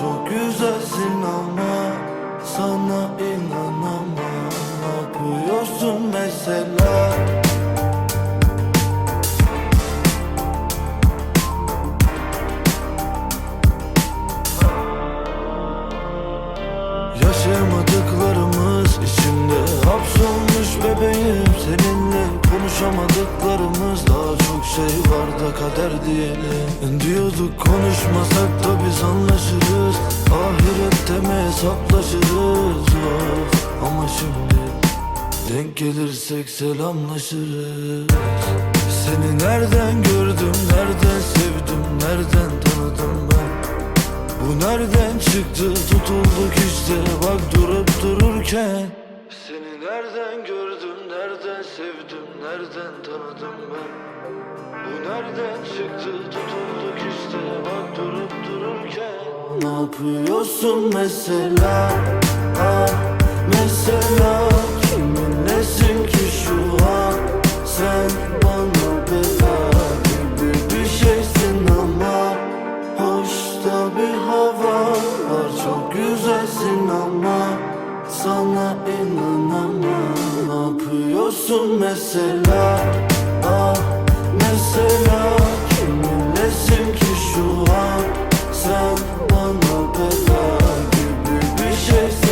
çok güzelsin ama Sana inanamam. Yapıyorsun mesela? Yaşayamadıklarımız içimde hapsolmuş bebeğim. Seninle konuşamadıklarımız daha çok şey var da kader diyelim. Diyorduk konuşmasak da hesaplaşırız of. Ama şimdi denk gelirsek selamlaşırız. Seni nereden gördüm, nereden sevdim, nereden tanıdım ben? Bu nereden çıktı? Tutulduk işte bak durup dururken. Seni nereden gördüm nereden sevdim nereden tanıdım ben? Bu nereden çıktı? Tutulduk işte Ne yapıyorsun mesela? Ah mesela kiminlesin ki şu an? Sen bana bela gibi bir şeysin ama Hoşta bir hava var çok güzelsin ama Sana inanamam. Ne yapıyorsun mesela? Ah mesela just